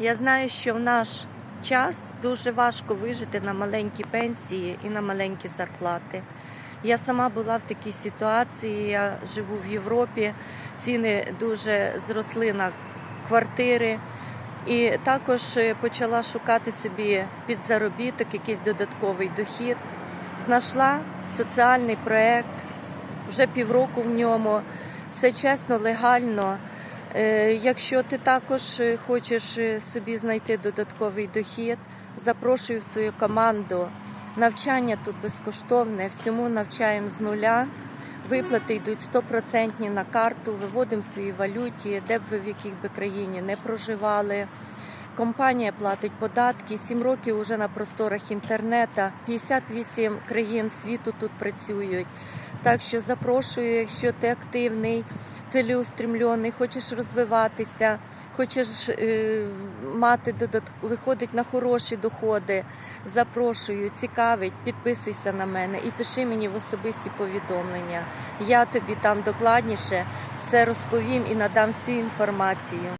Я знаю, що в наш час дуже важко вижити на маленькі пенсії і на маленькі зарплати. Я сама була в такій ситуації. Я живу в Європі, ціни дуже зросли на квартири. І також е, почала шукати собі підзаробіток, якийсь додатковий дохід. Знайшла соціальний проєкт, вже півроку в ньому, все чесно, легально. Е, Якщо ти також е, хочеш е, собі знайти додатковий дохід, запрошую в свою команду. Навчання тут безкоштовне, всьому навчаємо з нуля. Виплати йдуть стопроцентні на карту, виводимо в своїй валюті, де б ви в яких би країні не проживали. Компанія платить податки, 7 років уже на просторах інтернету, 58 країн світу тут працюють. Так що запрошую, якщо ти активний, цілеустремлений, хочеш розвиватися, хочеш е, мати додатку, виходить на хороші доходи. Запрошую, цікавить, підписуйся на мене і пиши мені в особисті повідомлення. Я тобі там докладніше все розповім і надам всю інформацію.